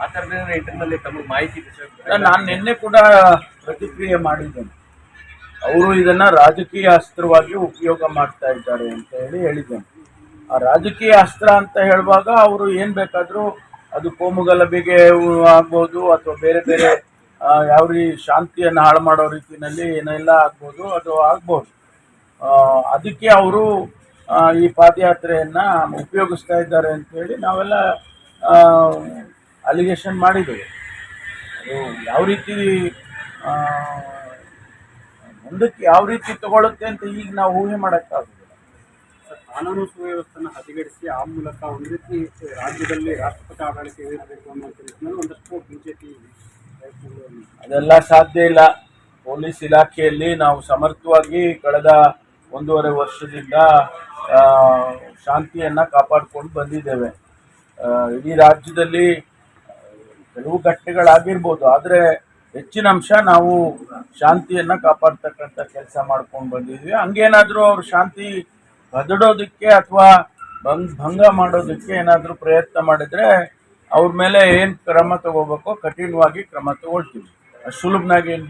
ಆ ತಮಗೆ ಮಾಹಿತಿ ನಾನು ನಿನ್ನೆ ಕೂಡ ಪ್ರತಿಕ್ರಿಯೆ ಮಾಡಿದ್ದೇನೆ. ಅವರು ಇದನ್ನ ರಾಜಕೀಯ ಅಸ್ತ್ರವಾಗಿ ಉಪಯೋಗ ಮಾಡ್ತಾ ಇದ್ದಾರೆ ಅಂತ ಹೇಳಿ ಹೇಳಿದ್ದೇನೆ. ಆ ರಾಜಕೀಯ ಅಸ್ತ್ರ ಅಂತ ಹೇಳುವಾಗ ಅವರು ಏನ್ ಬೇಕಾದರೂ ಅದು ಕೋಮುಗಲಭೆಗೆ ಆಗ್ಬೋದು ಅಥವಾ ಬೇರೆ ಬೇರೆ ಯಾವ ರೀ ಶಾಂತಿಯನ್ನು ಹಾಳು ಮಾಡೋ ರೀತಿಯಲ್ಲಿ ಏನೆಲ್ಲ ಆಗ್ಬೋದು, ಅದು ಆಗ್ಬೋದು. ಅದಕ್ಕೆ ಅವರು ಈ ಪಾದಯಾತ್ರೆಯನ್ನ ಉಪಯೋಗಿಸ್ತಾ ಇದ್ದಾರೆ ಅಂತ ಹೇಳಿ ನಾವೆಲ್ಲ ಅಲಿಗೇಷನ್ ಮಾಡಿದ್ದೇವೆ. ಅದು ಯಾವ ರೀತಿ ಮುಂದಕ್ಕೆ ಯಾವ ರೀತಿ ತಗೊಳುತ್ತೆ ಅಂತ ಈಗ ನಾವು ಊಹೆ ಮಾಡೋಕ್ಕಾಗುತ್ತೆ ಕಾನೂನು ಸುವ್ಯವಸ್ಥೆನ ಹದಗೆಡಿಸಿ ಆ ಮೂಲಕ ಒಂದು ರೀತಿ ರಾಜ್ಯದಲ್ಲಿ ರಾಷ್ಟ್ರಪತಿ ಆಡಳಿತ ಇರಬೇಕು ಅನ್ನೋ ನಿಟ್ಟಿನಲ್ಲಿ ಒಂದಷ್ಟು ಬಿಜೆಪಿ ಅದೆಲ್ಲ ಸಾಧ್ಯ ಇಲ್ಲ. ಪೊಲೀಸ್ ಇಲಾಖೆಯಲ್ಲಿ ನಾವು ಸಮರ್ಥವಾಗಿ ಕಳೆದ ಒಂದೂವರೆ ವರ್ಷದಿಂದ ಶಾಂತಿಯನ್ನು ಕಾಪಾಡಿಕೊಂಡು ಬಂದಿದ್ದೇವೆ. ಇಡೀ ರಾಜ್ಯದಲ್ಲಿ ಕೆಲವು ಘಟನೆಗಳಾಗಿರ್ಬೋದು ಆದರೆ ಹೆಚ್ಚಿನ ಅಂಶ ನಾವು ಶಾಂತಿಯನ್ನು ಕಾಪಾಡ್ತಕ್ಕಂಥ ಕೆಲಸ ಮಾಡ್ಕೊಂಡು ಬಂದಿದ್ವಿ. ಹಂಗೇನಾದರೂ ಅವ್ರು ಶಾಂತಿ ಬದಡೋದಕ್ಕೆ ಅಥವಾ ಭಂಗ್, ಭಂಗ ಮಾಡೋದಕ್ಕೆ ಏನಾದರೂ ಪ್ರಯತ್ನ ಮಾಡಿದರೆ ಅವ್ರ ಮೇಲೆ ಏನು ಕ್ರಮ ತಗೋಬೇಕೋ ಕಠಿಣವಾಗಿ ಕ್ರಮ ತಗೊಳ್ತೀವಿ. ಸುಲಭನಾಗಿ ಏನು